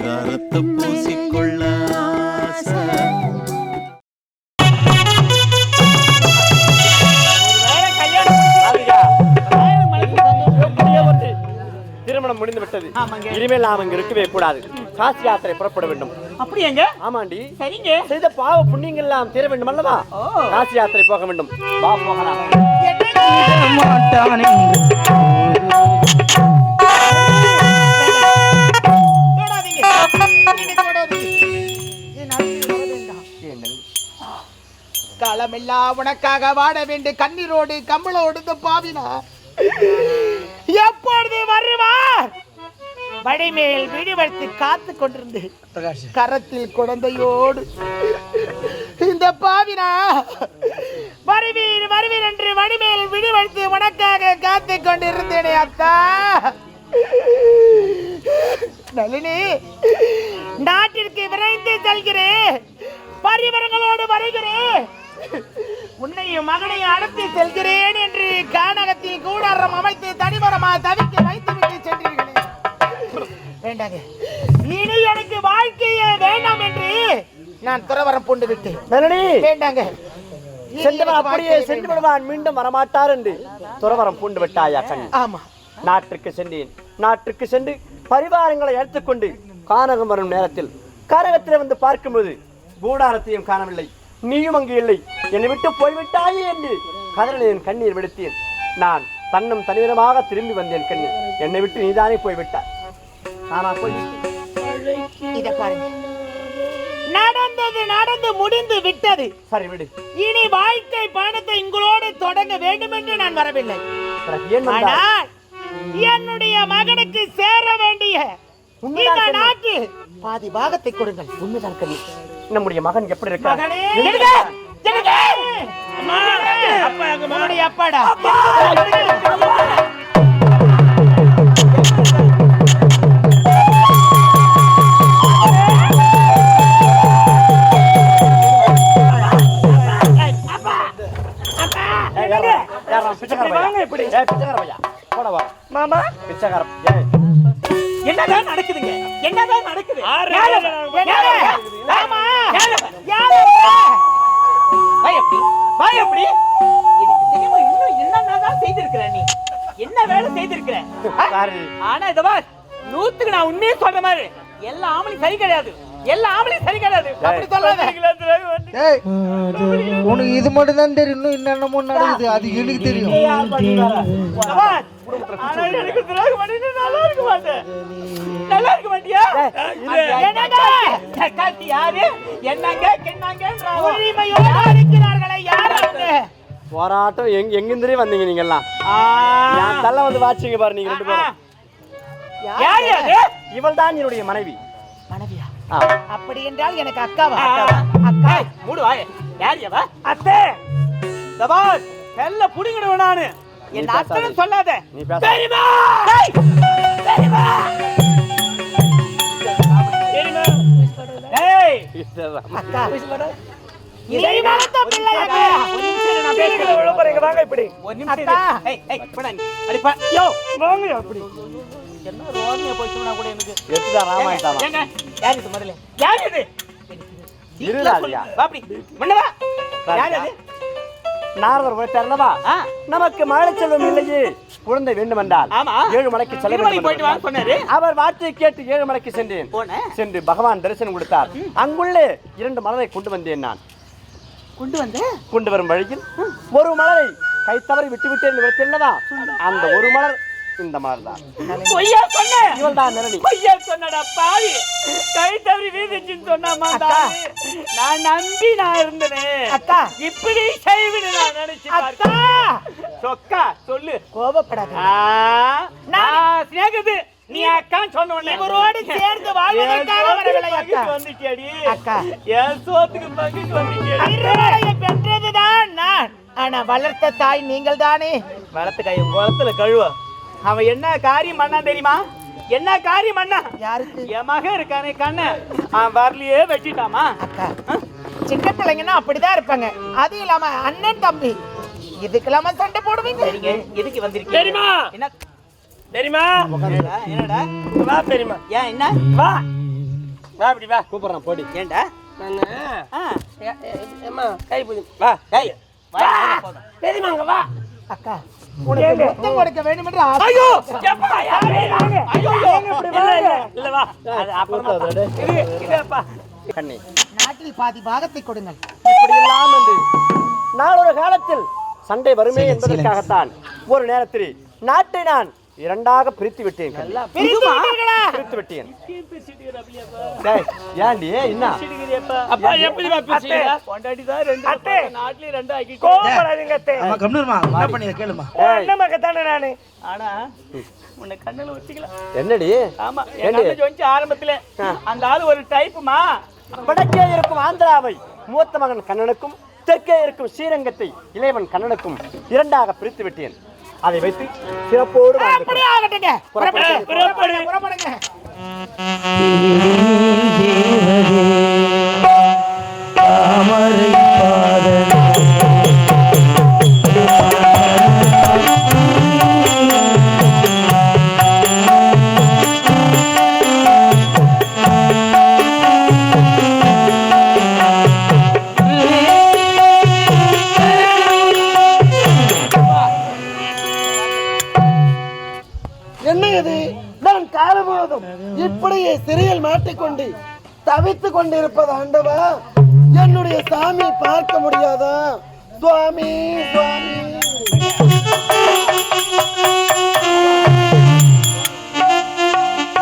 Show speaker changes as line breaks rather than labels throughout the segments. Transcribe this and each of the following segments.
பூசிக்கொள்ள.
திருமணம் முடிந்து விட்டது.
ஆமாங்க.
இனிமேல் நாம் இங்க இருக்கவே கூடாது. காசி யாத்திரை புறப்பட வேண்டும்.
அப்படியாங்க?
ஆமாண்டி.
சரிங்க.
செய்த பாவ புண்ணியங்கள் எல்லாம் தீர வேண்டும் அல்லவா. காசி யாத்திரை போக வேண்டும். வா போகலாம்.
காலமெல்லாம் உனக்காக வாட வேண்டு கண்ணீரோடு கம்பளோடு பாவினா. எப்பொழுது வருவார்? வடிமேல் விடுவெடுத்து காத்து கொண்டிருந்து கரத்தில் குழந்தையோடு இந்த பாவினா வருவீர் வருவீர் என்று வடிமேல் விடுவெடுத்து உனக்காக காத்து கொண்டிருந்தேனே அத்தா. நளினி நாட்டிற்கு விரைந்து செல்கிறேன். பரிவரங்களோடு வருகிறேன். உன்னையும் மகனையும் அழைத்து செல்கிறேன் என்று கானகத்தில் கூடாரம் அமைத்து தனிமரமா தவிக்க வைத்து சென்றீர்களே. வேண்டாங்க. இனி எனக்கு வாழ்க்கையே வேண்டாம் என்று நான் துறவரம் பூண்டு விட்டேன். வேண்டாங்க.
சென்றவன் அப்படியே சென்று. விடுவான் மீண்டும் வரமாட்டார் என்று துறவரம் பூண்டு விட்டாயா கண்
ஆமா.
நாட்டிற்கு சென்றேன். நாட்டிற்கு சென்று பரிவாரங்களை எடுத்துக்கொண்டு கானகம் வரும் நேரத்தில் கானகத்தில் வந்து பார்க்கும்போது கூடாரத்தையும் காணவில்லை. நீயும் அங்கு இல்லை. என்னை விட்டு போய்விட்டாயே என்று கதறலை என் கண்ணீர் விடுத்தேன் நான் தன்னும் தனிவிதமாக திரும்பி வந்தேன் கண்ணீர். என்னை விட்டு நீதானே போய்விட்டாய். நானா போய்விட்டேன்.
இத பாருங்க. நடந்தது நடந்து முடிந்து விட்டது.
சரி விடு.
இனி வாழ்க்கை பயணத்தை உங்களோடு தொடங்க வேண்டும் என்று நான் வரவில்லை? ஆனால் என்னுடைய மகனுக்கு சேர வேண்டிய இந்த பாதி பாகத்தை கொடுங்கள்.
உண்மைதான் கண்ணி நம்முடைய மகன் எப்படி.
உன்னுடைய அப்பாடா
ஏய், யாரா? யாரா? பிச்சைக்கார பையா? ஏய், பிச்சைக்கார பையா. போடா வா.
மாமா
பிச்சைக்கார ஏய்,
என்னதான் நடக்குதுங்க? என்னதான் நடக்குது? யாரு? யாரு? ஆமா. யாரு? வாய் எப்படி? வாய் எப்படி? எனக்கு தெரியுமா, இன்னும் என்னென்னதான் செய்திருக்கிற நீ? என்ன வேலை செய்திருக்கிற. ஆனா இத பார். நூத்துக்கு நான் உண்மையே சொல்ற மாதிரி எல்லா ஆம்பளையும் சரி கிடையாது. எல்லா ஆம்பளையும் சரி கிடையாது. அப்படி சொல்லாத.
ஏய் உனக்கு இது மட்டும் தான் தெரியும். இன்னும் என்னென்னமோ நடக்குது. அது எனக்கு தெரியும்.
இத பார், ஆனா எனக்கு துரோகம் பண்ணிட்டு நல்லா இருக்க மாட்டேன் நல்லா இருக்க மாட்டியா? என்னங்க காட்டி யாரு? என்னங்க கிண்ணாங்க உரிமையோடு அடிக்கிறார்களே யார் அவங்க
போராட்டம் எங்க எங்கிருந்தே வந்தீங்க நீங்க எல்லாம் என் தள்ள வந்து வாட்சிங்க பாரு நீங்க ரெண்டு பேரும்.
யார் அது
இவள் தான் என்னுடைய மனைவி.
மனைவியா. அப்படி என்றால் எனக்கு அக்காவா? அக்கா. மூடு வாய. யார் அவ அத்தை. தபால். செல்ல புடிங்கிடுவேன் நானு. என். அத்தனை சொல்லாத
நீ பேசாத.
தெரியுமா தெரியுமா தெரியுமா ஏய் அக்கா நீ வளர்த்த பிள்ளை அது. ஒரு நிமிஷம் இரு, நான் பேசுறேன்.
வாங்க இப்படி
ஒரு நிமிஷம் இரு. ஏய், ஏய், போடா நீ. அடி, பா. யோ, வாங்க அப்படி. என்ன ரோமியோ போச்சுன்னா கூட எனக்கு
எடுத்துடா ராமாயிட்டாமா
ஏங்க, யார் இது முதல்ல? யார் இது?
இருடா.
யார் அது?
நாரதர் உழைத்தார்லவா
ஆ,
நமக்கு மழை செல்வம் இல்லையே. குழந்தை வேண்டும் என்றால். ஏழு மலைக்கு செல்ல. அவர் வார்த்தையை கேட்டு ஏழு மலைக்கு சென்றேன். சென்று பகவான் தரிசனம் கொடுத்தார். அங்குள்ளே இரண்டு மலரை கொண்டு வந்தேன் நான்.
கொண்டு வந்த?
கொண்டு வரும் வழியில் ஒரு மலரை கை தவறி விட்டு விட்டேன் அந்த ஒரு மலர் இந்த மலர் தான்
பொய்யா சொன்ன?
இவள் தான் நிரணி
பொய்யா சொன்னடா பாவி. கை தவறி வீதிச்சுன்னு சொன்னாமா நான் நம்பி நான் இருந்தேன். அக்கா. இப்படி செய்விடு நான் நினைச்சு அக்கா. சொக்கா சொல்லு. கோபப்படாத. நான் சிநேகிது. நீ அக்கா சொன்ன இவரோடு சேர்ந்து வாழ்வதற்காக வரவில்லை அக்கா. வந்துட்டியடி. அக்கா. என் சோத்துக்கு பங்கிட்டு வந்துட்டியடி. பெற்றதுதான் நான். ஆனா வளர்த்த தாய் நீங்கள் தானே வளர்த்த கை குளத்துல கழுவ. அவன் என்ன காரியம் பண்ணா தெரியுமா? என்ன காரியம் பண்ணா யாருக்கு? என் மகன் இருக்கானே கண்ண. அவன் வரலையே வெட்டிட்டாமா? அக்கா சின்ன பிள்ளைங்கன்னா அப்படிதான் இருப்பாங்க. அது இல்லாம அண்ணன் தம்பி. இதுக்கு இல்லாம சண்டை போடுவீங்க. சரிங்க எதுக்கு வந்திருக்கீங்க? தெரியுமா? என்ன? தெரியுமா? என்னடா? வா தெரியுமா? ஏன் என்ன? வா.
வா அப்படி வா.
கூப்பிடுறான் போடி.
ஏண்டா
நானு கை பிடி.
வா. டேய் வா.
பெரியமாங்க வா.
அக்கா உனக்கு முத்தம் கொடுக்க வேண்டும் என்று ஆசை.
ஐயோ! எப்பா யாரே நாங்க ஐயோ இல்ல இல்ல இல்ல வா. அது அப்புறமா
கூப்பிடாத, டேய்.
இது இதப்பா
கண்ணி.
நாட்டில் பாதி பாகத்தை கொடுங்கள்.
இப்படி எல்லாம் என்று நாளொரு காலத்தில் சண்டை வருமே என்பதற்காகத்தான் ஒரு நேரத்தில் நாட்டை நான் இரண்டாக பிரித்து விட்டேன். பிரித்து விட்டேன். டேய், ஏன்டி என்ன?
அப்பா எப்படி வா பேசுறீங்க பொண்டாட்டி தான் ரெண்டு அத்தை. நாட்லயே ரெண்டு ஆக்கி கோவப்படாதீங்க அத்தை.
அம்மா கம்னூர்மா என்ன பண்ணி கேளுமா
என்ன மகத்தானே நானு. ஆனா உன்னை கண்ணுல
என்னடி?
ஆமா
ஏண்டி?
என் தங்கச்சி வந்து ஆரம்பத்துல. அந்த ஆளு ஒரு டைப்புமா
வடக்கே இருக்கும் ஆந்திராவை மூத்த மகன் கண்ணனுக்கும் தெற்கே இருக்கும் ஸ்ரீரங்கத்தை இளையவன் கண்ணனுக்கும் இரண்டாக பிரித்து விட்டேன். அதை வைத்து சிறப்போடு வாழ்ந்து
ஆகட்டுங்க
புறப்படு.
புறப்படு.
புறப்படுங்க
சிறையில் மாட்டிக்கொண்டு தவித்துக் கொண்டிருப்பது ஆண்டவா? என்னுடைய சாமி பார்க்க முடியாதா? சுவாமி சுவாமி.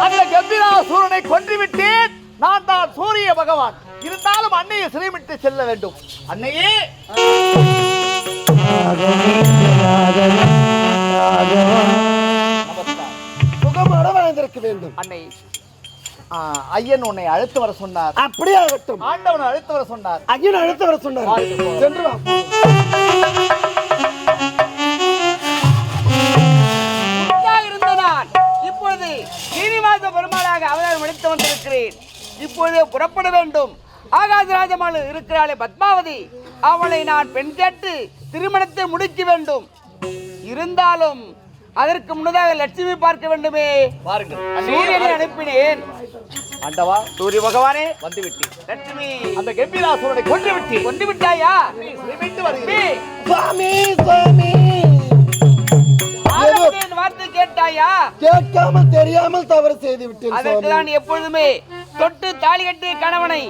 அந்த கம்பீராசூரனை கொன்றுவிட்டேன். நான் தான் சூரிய பகவான். இருந்தாலும் அன்னையை சிறைமிட்டு செல்ல வேண்டும். அன்னையே.
சுகமாக வாழ்ந்திருக்க வேண்டும்.
அன்னை ஐயன் உன்னை அழைத்து வர சொன்னார்.
அப்படியே ஆகட்டும்
ஆண்டவன் அழைத்து வர சொன்னார்.
ஐயன் அழைத்து வர சொன்னார். சென்று வா.
இருந்த நான் இப்பொழுது சீனிவாச பெருமாளாக அவதாரம் எடுத்து வந்திருக்கிறேன். இப்பொழுது புறப்பட வேண்டும். ஆகாசராஜமாள் இருக்கிறாளே பத்மாவதி. அவளை நான் பெண் கேட்டு திருமணத்தை முடிக்க வேண்டும். இருந்தாலும் அதற்கு முன்னதாக லட்சுமி பார்க்க வேண்டுமே.
பாருங்கள்.
சூரியனை அனுப்பினேன்.
ஆண்டவா
சூரிய பகவானே
வந்து விட்டேன்
லட்சுமி
அந்த கம்பீராசூரனை கொன்று விட்டேன்
கொண்டு விட்டாயா?
சிறைமிட்டு வருகிறேன்
சுவாமி சுவாமி.
வார்த்தை கேட்டாயா?
கேட்காமல் தெரியாமல் தவறு செய்து விட்டேன்
அதற்கு தான் எப்பொழுதுமே தொட்டு தாலி கணவனை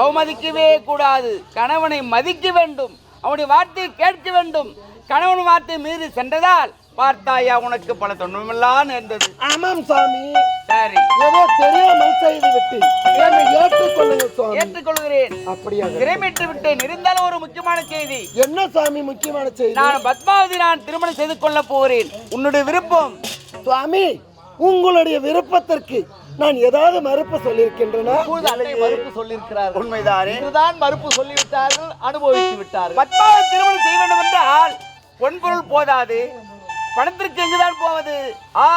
அவமதிக்கவே கூடாது. கணவனை மதிக்க வேண்டும். அவனுடைய வார்த்தையை கேட்க வேண்டும். கணவன் வார்த்தை மீறி சென்றதால் பார்த்தாயா உனக்கு பல தொன்மையெல்லாம் நேர்ந்தது.
ஆமாம் சுவாமி.
சரி.
ஏதோ தெரியாமல் செய்து விட்டேன் என்னை ஏற்றுக்கொள்ளுங்கள் சுவாமி.
ஏற்றுக்கொள்கிறேன்.
அப்படியாக
திரைமிட்டு விட்டேன். இருந்தாலும் ஒரு முக்கியமான செய்தி.
என்ன சாமி முக்கியமான செய்தி?
நான் பத்மாவதி நான் திருமணம் செய்து கொள்ள போகிறேன். உன்னுடைய விருப்பம்.
சுவாமி உங்களுடைய விருப்பத்திற்கு நான் ஏதாவது மறுப்பு சொல்லியிருக்கின்றன?
மறுப்பு சொல்லியிருக்கிறார்கள். உண்மைதானே? இதுதான் மறுப்பு சொல்லிவிட்டார்கள் அனுபவித்து விட்டார்கள்
பத்மாவதி திருமணம் செய்ய வேண்டும் என்றால் பொன்பொருள் போதாது. பணத்திற்கு எங்குதான் போவது? ஆ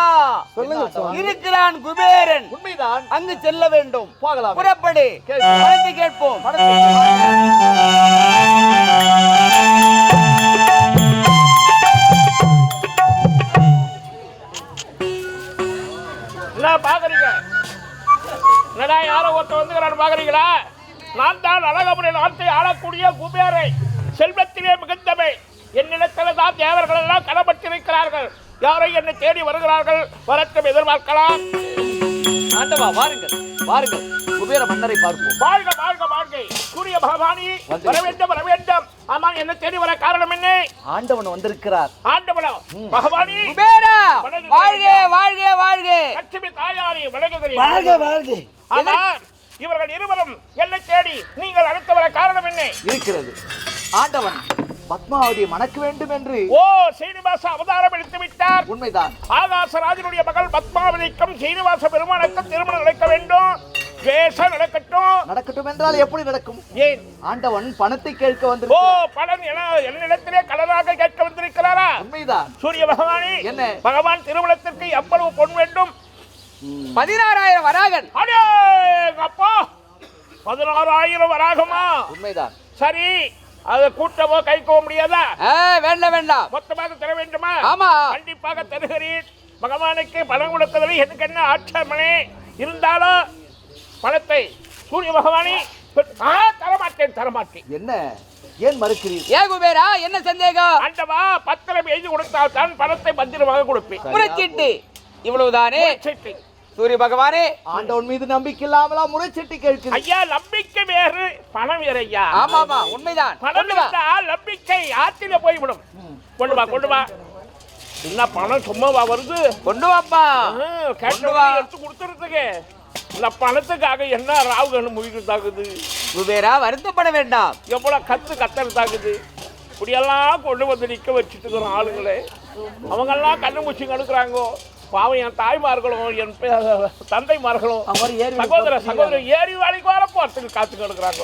சொல்லுங்க
இருக்கிறான் குபேரன்.
உண்மைதான்.
அங்கு செல்ல வேண்டும்.
போகலாம்.
புறப்படு.
கேட்போம்.
பணத்தை கேட்போம்
பாக்குறீங்க என்னடா யாரோ ஒருத்தர் வந்துக்கிறான்னு பாக்குறீங்களா நான் தான் அழகமுறை நாட்டை ஆளக்கூடிய குபேரை செல்வத்திலே மிகுந்தவை என்னிடத்தில் தான் தேவர்கள் எல்லாம் கடப்பட்டிருக்கிறார்கள் யாரோ என்னை தேடி வருகிறார்கள். வரட்டும் எதிர்பார்க்கலாம்.
ஆண்டவா வாருங்கள் வாருங்கள். குபேர மன்னரை பார்ப்போம்.
வாழ்க வாழ்க வாழ்க. சூரிய பகவானி வர வேண்டும் வர வேண்டும். ஆமா என்ன தேடி வர காரணம் என்ன?
ஆண்டவன் வந்திருக்கிறார்.
ஆண்டவனம் பகவானி.
குபேரா வாழ்க வாழ்க வாழ்க.
லட்சுமி தாயாரி வணங்குகிறேன்
வாழ்க வாழ்க.
ஆனால் இவர்கள் இருவரும் என்னை தேடி நீங்கள் அழைத்து வர காரணம் என்ன?
இருக்கிறது. ஆண்டவன் பத்மாவதியை மணக்க வேண்டும் என்று.
ஓ சீனிவாச அவதாரம் எடுத்து விட்டார்.
உண்மைதான்.
ஆகாசராஜனுடைய மகள் பத்மாவதிக்கும் சீனிவாச பெருமானுக்கும் திருமணம் நடக்க வேண்டும். வேஷம் நடக்கட்டும்.
நடக்கட்டும் என்றால் எப்படி நடக்கும்?
ஏன்?
ஆண்டவன் பணத்தை கேட்க
ஓ
வந்திருக்கிறார்
பலன் என என்னிடத்திலே கடனாக கேட்க வந்திருக்கிறாரா?
உண்மைதான்.
சூரிய பகவானே
என்ன?
பகவான் திருமணத்திற்கு எவ்வளவு பொன் வேண்டும்?
பதினாறாயிரம் வராகன்.
அடே அப்பா பதினாறாயிரம் வராகுமா?
உண்மைதான்.
சரி அதை கூட்டவோ கைக்கவோ முடியாதா?
வேண்டாம் வேண்டாம்.
மொத்தமாக தர வேண்டுமா?
ஆமா.
பணத்தை சூரிய பகவானே பெ- ஆ, தரமாட்டேன் தரமாட்டேன்.
என்ன? ஏன் மறுக்கிறீர்கள்
ஏ குபேரா என்ன சந்தேகம்?
ஆண்டவா பத்திரம் எழுதி கொடுத்தால் தான் பணத்தை பத்திரமாக கொடுப்பேன்.
முறைச்சிட்டு. இவ்வளவுதானே. சூரிய பகவானே.
ஆண்டவன் மீது நம்பிக்கை இல்லாமலா முறைச்சிட்டு கேட்கிறீர்கள்
ஐயா நம்பிக்கை வேறு பணம் வேறு ஐயா.
ஆமா ஆமா உண்மைதான்.
பணம் நம்பிக்கை ஆற்றில போய்விடும். கொண்டு வா கொண்டு வா. என்ன பணம் சும்மாவா வருது?
கொண்டு வாப்பா. கொண்டு வா.
எடுத்து கொடுத்துறதுக்கு. இந்த பணத்துக்காக என்ன ராவுகன்னு முடிக்கிறதாகுது
குபேரா வருத்தப்பட வேண்டாம்.
எவ்வளவு கத்து கத்துறதாகுது இப்படியெல்லாம் கொண்டு வந்து நிக்க வச்சுட்டு இருக்கிற ஆளுங்களே அவங்கெல்லாம் கண்ணு மூச்சி கடுக்குறாங்கோ. பாவம் என் தாய்மார்களும் என் தந்தைமார்களும் சகோதர சகோதரர் ஏறி வேலைக்கு வர போறதுக்கு காத்து கிடக்குறாங்க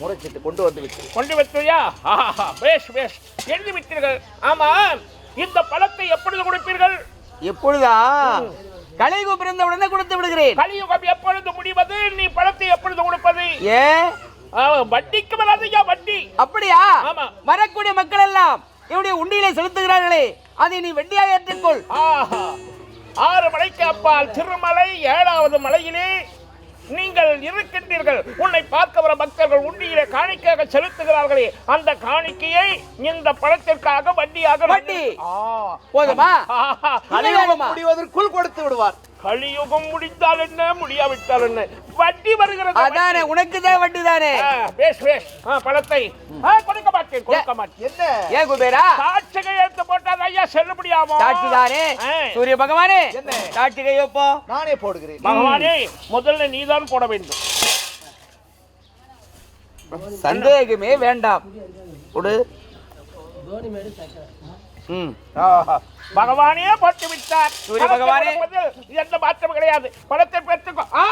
முறைச்சிட்டு கொண்டு வந்து விட்டு.
கொண்டு வைத்தியா ஆஹா பேஷ் பேஷ் எழுதி விட்டீர்கள். ஆமா இந்த பழத்தை எப்பொழுது கொடுப்பீர்கள்?
எப்பொழுதா? கலைகு பிறந்த உடனே கொடுத்து விடுகிறேன்.
கலியுகம் எப்பொழுது முடிவது? நீ பழத்தை எப்பொழுது கொடுப்பது
ஏ?
வட்டிக்கு வராதையா வட்டி.
அப்படியா?
ஆமா.
வரக்கூடிய மக்கள் எல்லாம் என்னுடைய உண்டியிலே செலுத்துகிறார்களே. அதை நீ வெண்டியாக ஏற்றுக்கொள்
ஆஹா. ஆறு மலைக்கு அப்பால் திருமலை ஏழாவது மலையிலே நீங்கள் இருக்கின்றீர்கள். உன்னை பார்க்க வர பக்தர்கள் உண்டியிலே காணிக்கையாக செலுத்துகிறார்களே. அந்த காணிக்கையை இந்த பணத்திற்காக வட்டியாக
வட்டி போதுமா?
முடிவதற்குள் கொடுத்து விடுவார்.
கலியுகம் முடிந்தால் என்ன முடியாவிட்டால் என்ன வட்டி. வருகிறது
அதானே உனக்கு தான்? வட்டி தானே
பேஷ் ஆ, பணத்தை. கொடுக்க மாட்டேன் கொடுக்க மாட்டேன்.
என்ன?
ஏன் குபேரா?
சாட்சிகை எடுத்து போட்டால் ஐயா செல்லுபடியாமோ
சாட்சி தானே. சூரிய பகவானே
என்ன?
சாட்சி கையொப்போ
நானே போடுகிறேன்.
பகவானே முதல்ல நீதான் போட வேண்டும்.
சந்தேகமே வேண்டாம். கொடு ம்
ஆஹா. பகவானே போட்டு விட்டார்.
சூரிய பகவானே.
எந்த மாற்றம் கிடையாது. பணத்தை பெற்றுக்கோ. ஆ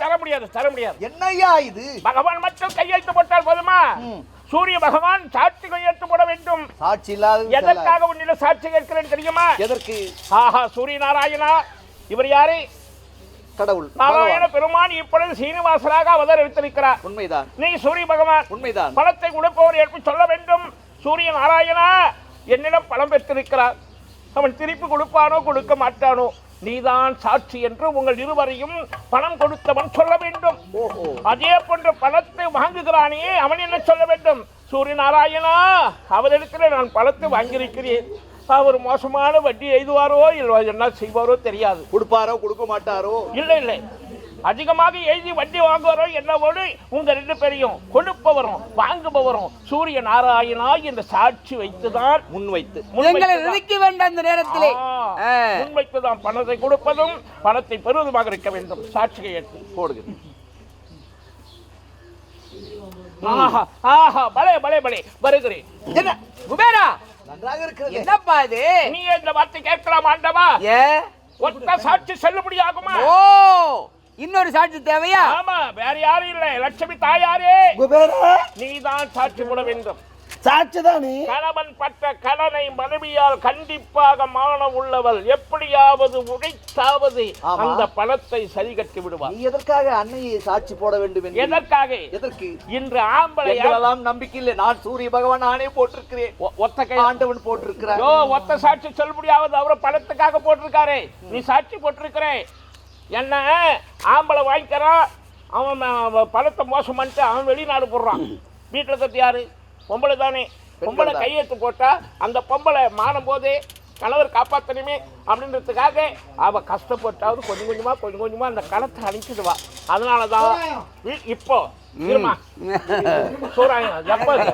தர முடியாது தர முடியாது.
என்னய்யா இது?
பகவான் மட்டும் கையெழுத்து போட்டால் போதுமா? சூரிய பகவான் சாட்சி கையெழுத்து போட வேண்டும்.
சாட்சி இல்லாத
எதற்காக உன்னிடம் சாட்சி கேட்கிறேன் தெரியுமா?
எதற்கு?
ஆஹா சூரிய நாராயணா இவர் யாரு?
கடவுள்.
நாராயண. பெருமான் இப்பொழுது சீனிவாசராக அவதரித்திருக்கிறார்
உண்மைதான்.
நீ சூரிய பகவான்.
உண்மைதான்.
பணத்தை கொடுப்பவர் எப்படி சொல்ல வேண்டும். சூரிய நாராயணா. என்னிடம் பணம் பெற்றிருக்கிறார். அவன் திருப்பி கொடுப்பானோ கொடுக்க மாட்டானோ? நீதான் சாட்சி என்று உங்கள் இருவரையும் பணம் கொடுத்தவன் சொல்ல வேண்டும். அதே போன்ற பணத்தை வாங்குகிறானே அவன் என்ன சொல்ல வேண்டும்? சூரிய நாராயணா அவரிடத்தில் நான் பணத்தை வாங்கியிருக்கிறேன். அவர் மோசமான வட்டி எழுதுவாரோ இல்லை என்ன செய்வாரோ தெரியாது.
கொடுப்பாரோ கொடுக்க மாட்டாரோ?
இல்லை இல்லை. அதிகமாக எழுதி வட்டி வாங்குவாரோ என்னவோடு உங்க ரெண்டு பேரையும் கொடுப்பவரும் வாங்குபவரும் சூரிய நாராயணா என்ற சாட்சி வைத்துதான்
முன் வைத்து.
எங்களை நினைக்க வேண்டாம் இந்த நேரத்திலே. ஆ.
முன்வைத்துதான் பணத்தை கொடுப்பதும் பணத்தை பெறுவதுமாக இருக்க வேண்டும். சாட்சியை எடுத்து
போடுகிறேன்
ஆஹா ஆஹா பலே பலே பலே வருகிறேன்.
என்ன?
குபேரா? என்னப்பா இது?
நீ இந்த வார்த்தை கேட்கலாம் ஆண்டவா.
ஏ?
ஒத்த சாட்சி செல்லுபடியாகுமா?
ஓ! இன்னொரு சாட்சி தேவையா?
ஆமா வேற யாரும் இல்லை. லட்சுமி தாயாரே.
குபேரா!
நீதான் சாட்சி போட வேண்டும்.
சாட்சி தானே
கணவன் பட்ட கடனை மனைவியால் கண்டிப்பாக மானம் உள்ளவள் எப்படியாவது உழைத்தாவது. அந்த பணத்தை சரி கட்டி விடுவார்
நீ எதற்காக அன்னையை சாட்சி போட வேண்டும் என்று?
எதற்காக?
எதற்கு?
இன்று ஆம்பளை
எங்களெல்லாம் நம்பிக்கை இல்லை. நான் சூரிய பகவான் நானே போட்டிருக்கிறேன்.
ஒத்த கை
ஆண்டவன் போட்டிருக்கிறார்.
யோ ஒத்த சாட்சி சொல்ல முடியாவது அவரை பணத்துக்காக போட்டிருக்காரு. நீ சாட்சி போட்டிருக்கிற. என்ன ஆம்பளை வாங்கிக்கிறான். அவன் பணத்தை மோசம் பண்ணிட்டு அவன் வெளிநாடு போடுறான். வீட்டில் கத்து யாரு? பொம்பளை தானே. பொம்பளை. கையெழுத்து போட்டா அந்த பொம்பளை மாறும் போதே கணவர் காப்பாற்றணுமே அப்படின்றதுக்காக அவ கஷ்டப்பட்டாவது கொஞ்சம் கொஞ்சமா கொஞ்சம் கொஞ்சமா அந்த கணத்தை அழிச்சிடுவா. அதனால தான் இப்போ இருமா. எப்போ இது?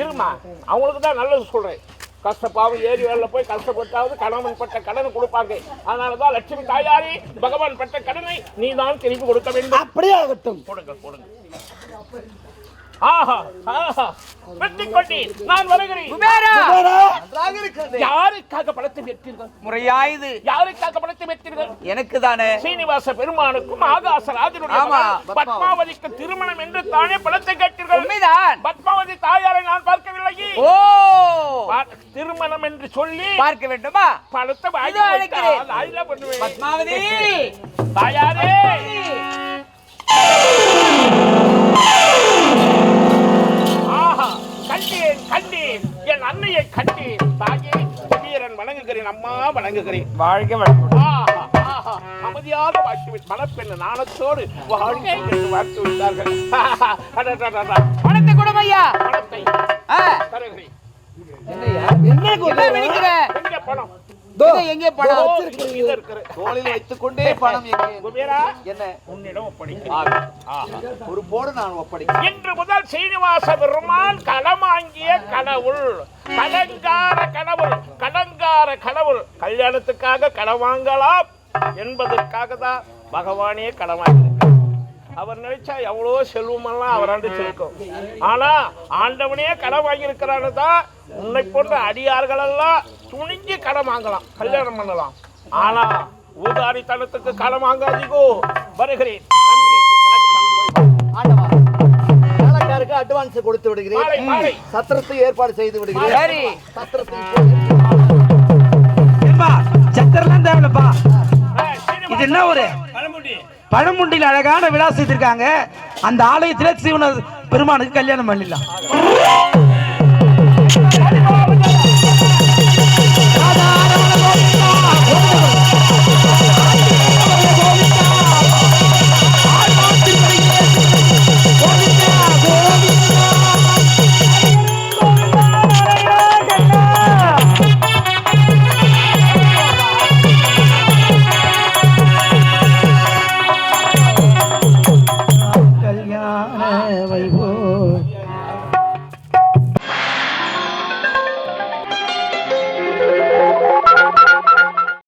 இருமா. அவங்களுக்கு தான் நல்லது சொல்றேன். கஷ்டப்பாவும் ஏரி வேலை போய் கஷ்டப்பட்டாவது கணவன் பட்ட கடனை கொடுப்பாங்க. அதனால தான் லட்சுமி தாயாரி பகவான் பட்ட கடனை நீ தான் திருப்பி கொடுக்க வேண்டும்.
அப்படியே ஆகட்டும்.
கொடுங்க கொடுங்க. ஆஹா ஆஹா. வெட்டி கொட்டி நான் வருகிறேன்.
குபேரா!
குபேரா!
நன்றாக இருக்கிறது.
யாருக்காக பணத்தை பெற்றீர்கள்
முறையாயுது.
யாருக்காக பணத்தை பெற்றீர்கள்
எனக்கு தானே.
சீனிவாச பெருமானுக்கும் ஆகாச ராஜனுடைய பத்மாவதிக்கு திருமணம் என்று தானே பணத்தை கேட்டீர்கள்? பத்மாவதி தாயாரை நான் பார்க்கவில்லையே.
ஓ
திருமணம் என்று சொல்லி
பார்க்க வேண்டுமா?
பணத்தை வாங்கி. வைத்தால் நான் என்ன பண்ணுவேன்.
பத்மாவதி!
தாயாரே! ஆஹா கண்டேன் கண்டேன். என் அன்னையை கண்டேன். தாயே வீரன் வணங்குகிறேன் அம்மா வணங்குகிறேன்.
வாழ்க வளமுடன்.
ஆஹா ஆஹா அமைதியாக வாழ்த்து மணப்பெண்ணு நாணத்தோடு வாழ்க்கை என்று வாழ்த்து விட்டார்கள்.
பணத்தை கொடுங்க ஐயா.
பணத்தை தருகிறேன்.
என்ன விழிக்கிற
எங்க பணம்.
இது எங்கே பணம்?
இது இருக்கிற
தோளில் வைத்துக் கொண்டே பணம் எங்கே?
குபேரா
என்ன?
உன்னிடம் ஒப்படைக்கிறேன்.
ஒரு போடு நான் ஒப்படைக்கிறேன்.
இன்று முதல் சீனிவாச பெருமான் களமாங்கிய கடவுள். கலங்கார கடவுள் கலங்கார கடவுள். கல்யாணத்துக்காக கடன் வாங்கலாம் என்பதற்காக தான் பகவானே கடன் வாங்கியிருக்கார். அவர் நினைச்சா எவ்வளோ செல்வமெல்லாம் அவராண்டு இருக்கும் ஆனா ஆண்டவனே கடன் வாங்கியிருக்கிறான்னு தான் உன்னை போன்ற அடியார்கள் எல்லாம் துணிஞ்சு கடன் வாங்கலாம் கல்யாணம் பண்ணலாம். ஆனா ஊதாரித்தனத்துக்கு கடன் வாங்காதீங்கோ. வருகிறேன்.
அட்வான்ஸ் கொடுத்து விடுகிறேன். சத்திரத்தை ஏற்பாடு செய்து விடுகிறேன்.
சத்திரம்லாம்
சீனிவாச
இது என்ன ஒரு
பழமுடி
பழமுண்டியில் அழகான விழா செய்திருக்காங்க. அந்த ஆலயத்திலே சிவன பெருமானுக்கு கல்யாணம் பண்ணிடலாம்.